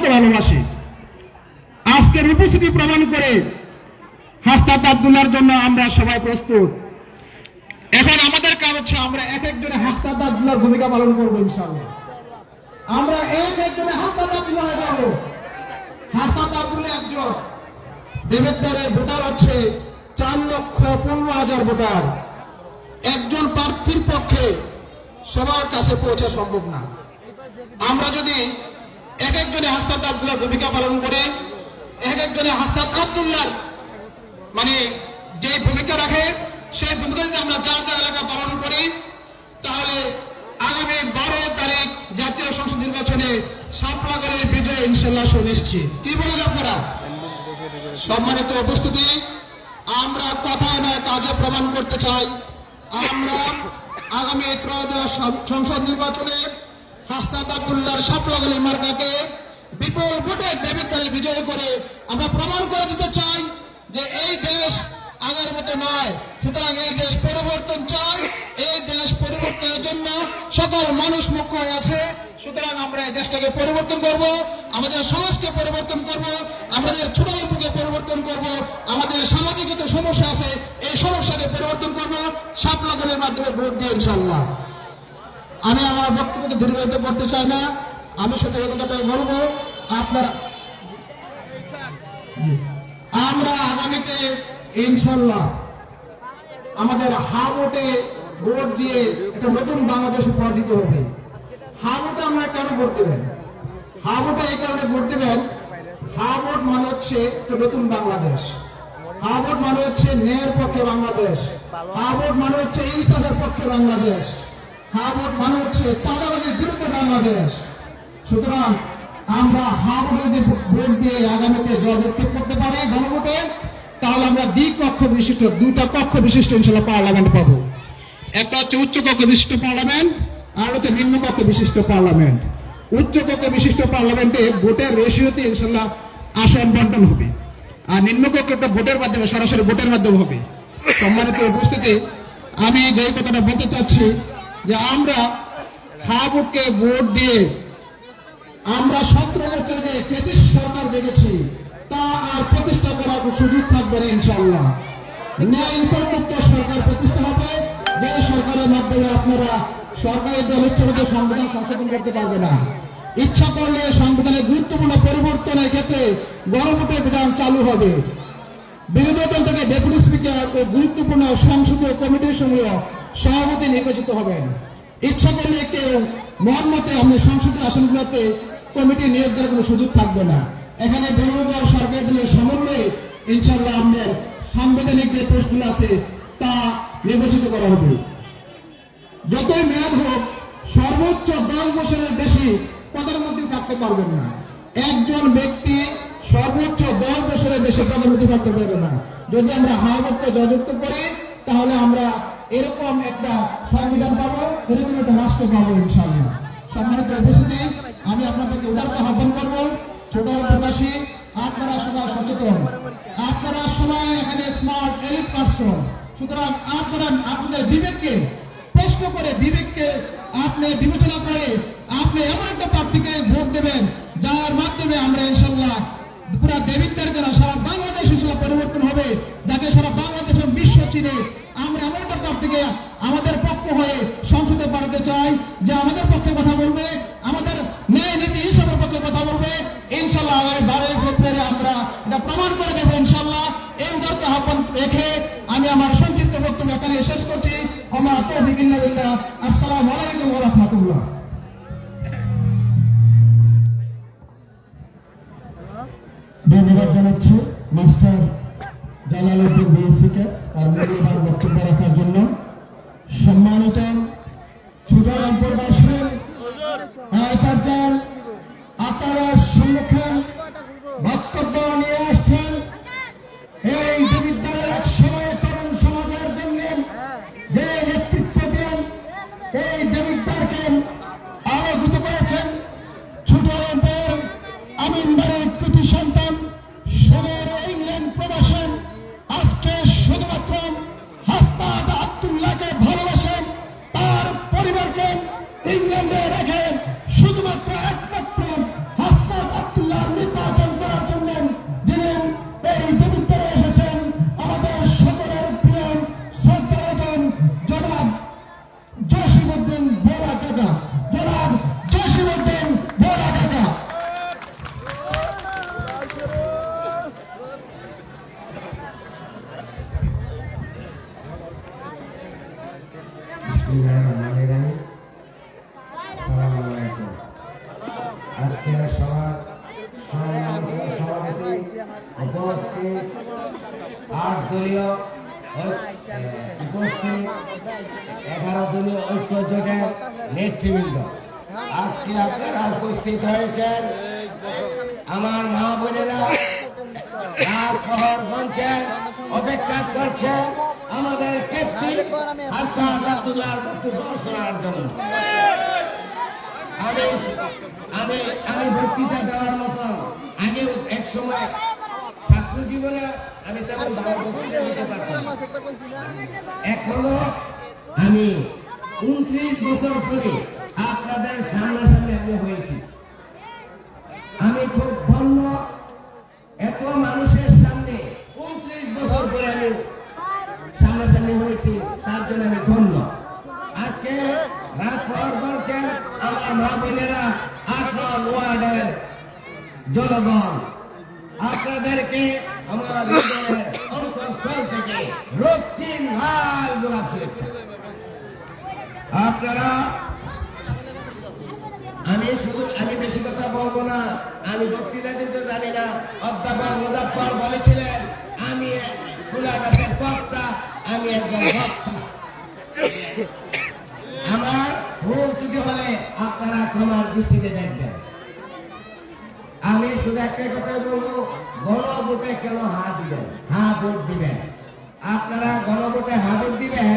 কত ভালোবাসি আজকের উপস্থিতি প্রমাণ করে হাস্তাত আব্দুল্লার জন্য আমরা সবাই প্রস্তুত। এখন আমাদের কাজ হচ্ছে আমরা এক একজনে হাস্তাত আব্দুল্লার ভূমিকা পালন করব ইনশাআল্লাহ। আমরা এক একজনে হাস্তাত আব্দুল্লাহ হয়ে যাব। হাস্তাত আব্দুল্লাহ একজন। দেবেদ্দারের ভোটার হচ্ছে চার লক্ষ পনেরো হাজার ভোটার। একজন প্রার্থীর পক্ষে সবার কাছে পৌঁছা সম্ভব না। আমরা যদি এক একজনে হাস্তাত আব্দুল্লাহ ভূমিকা পালন করে, এক একজনে হাস্তাত আব্দুল্লাহ মানে যে ভূমিকা রাখে, সেই ভূমিকা যদি আমরা যার যার এলাকা পালন করি, তাহলে আগামী বারো তারিখ জাতীয় সংসদ নির্বাচনে সাপলাগড়ের বিজয় ইনশাল্লাহ সুনিশ্চিত। কি বলেন আপনারা? সম্মানিত উপস্থিতি, আমরা কথায় নয় কাজে প্রমাণ করতে চাই, আমরা আগামী ত্রয়োদশ সংসদ নির্বাচনে হাসনাত আব্দুল্লাহর সাপলাগলি মার্কাকে বিপুল ভোটে দেবিদ্দারে বিজয় করে আমরা প্রমাণ করে দিতে চাই যে এই দেশ আগের মতো নয়। সুতরাং এই দেশ পরিবর্তন চাই। এই দেশ পরিবর্তনের জন্য সকল মানুষ মুখ্য হয়ে আছে। সুতরাং আমরা এই দেশটাকে পরিবর্তন করব, আমাদের সমাজকে পরিবর্তন করব, আমাদের ছোট পরিবর্তন করব, আমাদের সামাজিক যত সমস্যা আছে এই সমস্যাকে পরিবর্তন করব সাপলাগলের মাধ্যমে ভোট দিয়ে ইনশাল্লাহ আমি আমার বক্তব্যকে দীর্ঘায়িত করতে চাই না। আমি শুধু এই কথাটাই বলব, আপনারা আমরা আগামীতে ইনশাল্লাহ আমাদের হা ভোটে দিয়ে একটা নতুন বাংলাদেশ উপহার দিতে হবে। হা আমরা কেন ভোট দেবেন? হা এই কারণে ভোট দেবেন হা ভোট মানে হচ্ছে একটা নতুন বাংলাদেশ। হা ভোট মানে হচ্ছে ন্যায়ের পক্ষে বাংলাদেশ। হা ভোট মানে হচ্ছে ইনসাফের পক্ষে বাংলাদেশ। হা ভোট মানে হচ্ছে চাঁদাবাদের বিরুদ্ধে বাংলাদেশ। সুতরাং আমরা হা ভোটে দিয়ে আগামীতে জয়যুক্ত করতে পারি গণভোটে, তাহলে আমরা দ্বি কক্ষ বিশিষ্ট দুটা কক্ষ বিশিষ্ট ইনশাল্লাহ পার্লামেন্ট পাবো। একটা হচ্ছে উচ্চ কক্ষ বিশিষ্ট পার্লামেন্ট, আর হচ্ছে নিম্ন কক্ষ বিশিষ্ট পার্লামেন্ট। উচ্চ কক্ষ বিশিষ্ট পার্লামেন্টে ভোটের রেশিওতে ইনশাল্লাহ আসন বন্টন হবে। আর নিম্ন কক্ষটা ভোটের মাধ্যমে, সরাসরি ভোটের মাধ্যমে হবে। সম্মানিত উপস্থিতি, আমি যে কথাটা বলতে চাচ্ছি যে আমরা হা ভোটকে ভোট দিয়ে আমরা সতেরো বছর যে ফেসিস সরকার দেখেছি, তা আর প্রতিষ্ঠা করার সুযোগ থাকবে না ইনশাল্লাহ ন্যায় সরকার প্রতিষ্ঠা হবে, যে সরকারের মাধ্যমে আপনারা সরকারি দল ইচ্ছা সংবিধান সংশোধন করতে পারবে না। ইচ্ছা করলে সংবিধানের গুরুত্বপূর্ণ পরিবর্তনের ক্ষেত্রে গণভোটের বিধান চালু হবে। বিরোধী দল থেকে ডেপুটি স্পিকার ও গুরুত্বপূর্ণ সংসদীয় কমিটির সমূহ সভাপতি নির্বাচিত হবেন। ইচ্ছা করলে কেউ মহান্মতে আমরা সংসদীয় আসনগুলোতে কমিটি নিয়োগ দেওয়ার কোনো সুযোগ থাকবে না। এখানে বিরোধী দল সরকার দলের সমন্বয়ে ইনশাল্লাহ আমাদের সাংবিধানিক যে পোস্টগুলো আছে তা নির্বাচিত করা হবে। যতই মেয়াদ হোক, সর্বোচ্চ দশ বছরের বেশি প্রধানমন্ত্রী থাকতে পারবেন না। একজন ব্যক্তি সর্বোচ্চ দশ বছরের বেশি প্রধানমন্ত্রী থাকতে পারবে না। যদি আমরা হাওয়ামুক্ত জয়যুক্ত করি এরকম একটা সংবিধান পাবো, এরকম একটা রাষ্ট্র পাবো ইনশাআল্লাহ। সম্মানিত উপস্থিতি, আমি আপনাদেরকে উদারতা আহ্বান করব, ছোট প্রকাশী আপনারা সবাই সচেতন। আপনারা সবাই এখানে স্মার্ট এলিট পার্সন সুতরাং আপনারা আপনাদের বিবেককে, প্রশ্ন করে বিবেককে আপনি বিবেচনা করে আপনি এমন একটা প্রার্থীকে ভোট দেবেন, যার মাধ্যমে আমরা ইনশাল্লাহ পুরা দেবিদ্দার দ্বারা সারা বাংলাদেশ ইনশাল্লাহ পরিবর্তন হবে, যাতে সারা বাংলাদেশ বিশ্ব চিনে আমরা এমন একটা থেকে আমাদের পক্ষ হয়ে সংসদে পাঠাতে চাই যে আমাদের পক্ষে কথা বলবে, আমাদের ন্যায় নীতি হিসাবের পক্ষে কথা বলবে। ইনশাল্লাহ আগামী বারোই আমরা এটা প্রমাণ করে দেবো, ইনশাল্লাহ। এই দরকে আহ্বান রেখে আমি আমার সংক্ষিপ্ত বক্তব্য এখানে শেষ করছি। আমার তৌফিক তার বক্তব্য রাখার জন্য সম্মানিত চুড়ারামপুরবাসীর পর্যায়ে আপনারা সম্মুখীন ইংল্যান্ডে রাখেন শুধুমাত্র একমাত্র হাসনাত আবদুল্লাহ নির্বাচন করার জন্য যিনি এই দেবিত্তরে এসেছেন আমাদের সকলের প্রিয় শ্রদ্ধারতন জনাব জসিমুদ্দিন বোরা কাকা। জনাব জসিমুদ্দিন বোরা কাকা। বিসমিল্লাহির আট দলীয় নেতৃবৃন্দ। আজকে আপনারা উপস্থিত হয়েছেন আমার মা বোনেরা। অপেক্ষা করছে আমাদের শোনার জন্য। আমি আমি বক্তৃতা দেওয়ার মতো আগে এক সময় ছাত্র জীবনে আমি তেমন। এখনও আমি উনত্রিশ বছর পরে আপনাদের সামনাসামনি আমি হয়েছি। আমি খুব ধন্য। এত মানুষের সামনে উনত্রিশ বছর পরে আমি সামনাসামনি হয়েছি, তার জন্য আমি ধন্য। আজকে রাত পর করছেন আমার মা বোনেরা আট নং ওয়ার্ডের জনগণ, আপনাদেরকে আমার আপনারা, আমি শুধু, আমি বেশি কথা বলব না, আমি বক্তৃতা দিতে জানি না। অধ্যাপক মুজাফর বলেছিলেন, আমি খোলা কর্তা, আমি একজন আমার ভুল ত্রুটি হলে আপনারা ক্ষমার দৃষ্টিতে দেখবেন। আমি শুধু একটা কথা বলব গণভোটে কেন হা দিবেন? হা ভোট দিবেন। আপনারা গণভোটে হা ভোট দিবেন